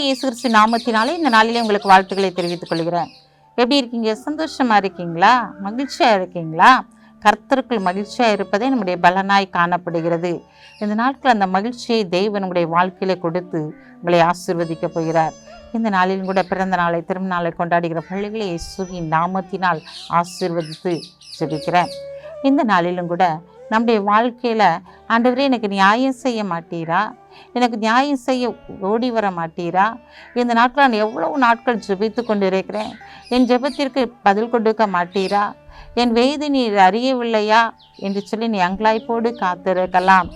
இயேசு கிறிஸ்து நாமத்தினாலே இந்த நாளிலே உங்களுக்கு வாழ்த்துக்களை தெரிவித்துக் கொள்கிறேன். எப்படி இருக்கீங்க? சந்தோஷமா இருக்கீங்களா? மகிழ்ச்சியா இருக்கீங்களா? கர்த்தருக்குள் மகிழ்ச்சியா இருப்பதே நம்முடைய பலனாய் காணப்படுகிறது. இந்த நாட்கள் அந்த மகிழ்ச்சியை தெய்வம் நம்முடைய வாழ்க்கையில கொடுத்து உங்களை ஆசீர்வதிக்க போகிறார். இந்த நாளிலும் கூட பிறந்த நாளை திருநாளை கொண்டாடுகிற பள்ளிகளை இயேசுவின் நாமத்தினால் ஆசிர்வதித்து ஜெபிக்கிறேன். இந்த நாளிலும் கூட நம்முடைய வாழ்க்கையில் ஆண்டவரே எனக்கு நியாயம் செய்ய மாட்டீரா? எனக்கு நியாயம் செய்ய ஓடி வர மாட்டீரா? இந்த நாட்கள் நான் எவ்வளவு நாட்கள் ஜெபித்து கொண்டிருக்கிறேன்? என் ஜெபத்திற்கு பதில் கொடுக்க மாட்டீரா? என் வேதி நீர் அறியவில்லையா? என்று சொல்லி நீ அங்கலாய்ப்போடு காத்திருக்கலாம்.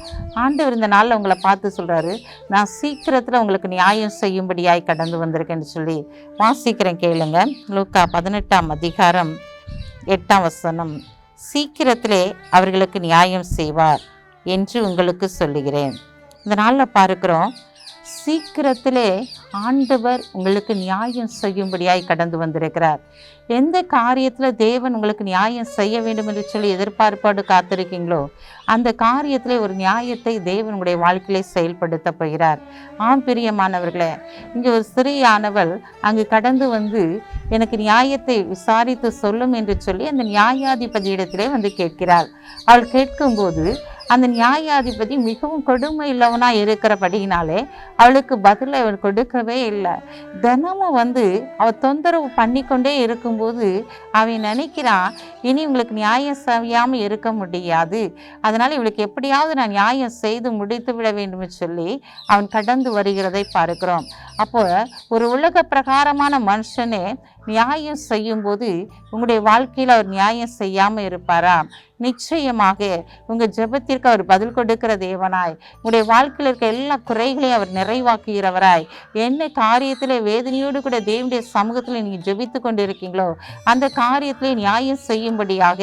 ஆண்டவர் இந்த நாளில் உங்களை பார்த்து சொல்கிறாரு நான் சீக்கிரத்தில் உங்களுக்கு நியாயம் செய்யும்படியாய் கடந்து வந்திருக்கேன்னு சொல்லி வாசிக்கிறேன் கேளுங்க. லூக்கா பதினெட்டாம் அதிகாரம் எட்டாம் வசனம். சீக்கிரத்திலே அவர்களுக்கு நியாயம் செய்வார் என்று உங்களுக்கு சொல்லுகிறேன். இந்த நாளில் பார்க்கிறோம். சீக்கிரத்திலே ஆண்டவர் உங்களுக்கு நியாயம் செய்யும்படியாய் கடந்து வந்திருக்கிறார். எந்த காரியத்தில் தேவன் உங்களுக்கு நியாயம் செய்ய வேண்டும் என்று சொல்லி எதிர்பார்ப்போடு காத்திருக்கீங்களோ அந்த காரியத்தில் ஒரு நியாயத்தை தேவன் உங்களுடைய வாழ்க்கையிலே செயல்படுத்த போகிறார். ஆம் பிரியமானவர்களே இங்கே ஒரு சிறியானவள் அங்கு கடந்து வந்து எனக்கு நியாயத்தை விசாரித்து சொல்லும் என்று சொல்லி அந்த நியாயாதிபதியிடத்திலே வந்து கேட்கிறாள். அவள் கேட்கும்போது அந்த நியாயாதிபதி மிகவும் கொடுமை இல்லவனா இருக்கிறபடியினாலே அவளுக்கு பதிலை அவள் கொடுக்கவே இல்லை. தினமும் வந்து அவ தொந்தரவு பண்ணிக்கொண்டே இருக்கும்போது அவன் நினைக்கிறான் இனி இவங்களுக்கு நியாயம் செய்யாமல் இருக்க முடியாது. அதனால் இவளுக்கு எப்படியாவது நான் நியாயம் செய்து முடித்து விட வேண்டும் சொல்லி அவன் கடந்து வருகிறதை பார்க்கிறோம். அப்போ ஒரு உலக பிரகாரமான மனுஷனே நியாயம் செய்யும்போது உங்களுடைய வாழ்க்கையில் அவர் நியாயம் செய்யாமல் இருப்பாரா? நிச்சயமாக உங்கள் ஜெபத்திற்கு அவர் பதில் கொடுக்கிற தேவனாய் உங்களுடைய வாழ்க்கையில் இருக்க எல்லா குறைகளையும் அவர் நிறைவாக்குகிறவராய் என்ன காரியத்தில் வேதனையோடு கூட தேவனுடைய சமூகத்தில் நீங்கள் ஜெபித்து கொண்டு இருக்கீங்களோ அந்த காரியத்திலே நியாயம் செய்யும்படியாக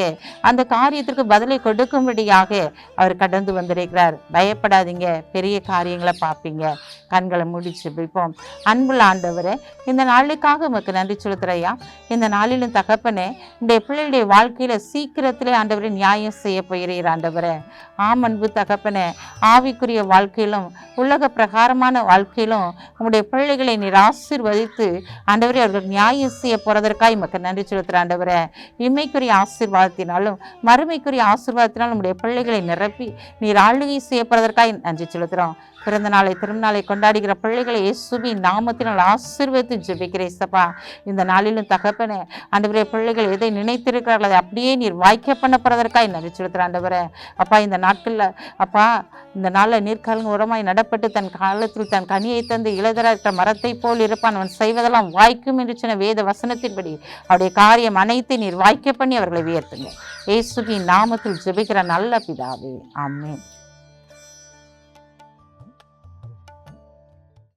அந்த காரியத்திற்கு பதிலை கொடுக்கும்படியாக அவர் கடந்து வந்திருக்கிறார். பயப்படாதீங்க பெரிய காரியங்களை பார்ப்பீங்க. கண்களை மூடி ஜெபிப்போம். அன்புள்ள ஆண்டவரே இந்த நாளுக்காக உமக்கு நன்றி சொல்லுத்துறையா இந்த நாளிலும் தகப்பனே இந்த பிள்ளைகளுடைய வாழ்க்கையில் சீக்கிரத்திலே ஆண்டவரை நியாயம் செய்ய போகிறீர் ஆண்டவரே. ஆம் அன்பு தகப்பனே ஆவிக்குரிய வாழ்க்கையிலும் உலக பிரகாரமான வாழ்க்கையிலும் உங்களுடைய பிள்ளைகளை நீர் ஆசீர்வதித்து ஆண்டவரே அவர்கள் நியாயம் செய்ய போறதற்காக மக்கள் நன்றி செலுத்துகிற ஆண்டவரே. இம்மைக்குரிய ஆசீர்வாதத்தினாலும் மறுமைக்குரிய ஆசீர்வாதத்தினாலும் நம்முடைய பிள்ளைகளை நிரப்பி நீர் ஆளுகை செய்ய நன்றி செலுத்துகிறோம் பிறந்த நாளை திருநாளை கொண்டாடுகிற பிள்ளைகளை இயேசுவி நாமத்தினால் ஆசீர்வதித்து ஜெபிக்கிறேன் சப்பா இந்த நாளிலும் தகப்பனே ஆண்டவரே பிள்ளைகள் எதை நினைத்திருக்கிறார்கள் அதை அப்படியே நீர் வாய்க்க பண்ண போறதற்காக நன்றி செலுத்துகிற ஆண்டவரே. அப்பா இந்த நாட்களில் அப்பா இந்த நாளில் நீர்க்காலங்க உரமாய் நடப்பட்டு தன் காலத்தில் தன் கனியை தந்து இளதராக இருக்கிற மரத்தை போல் இருப்பான். அவன் செய்வதெல்லாம் வாய்க்கும் என்று சொன்ன வேத வசனத்தின்படி அவருடைய காரியம் அனைத்தை நீர் வாய்க்க பண்ணி அவர்களை உயர்த்துங்க. இயேசுவின் நாமத்தில் ஜெபிக்கிற நல்ல பிதாவே. ஆமேன்.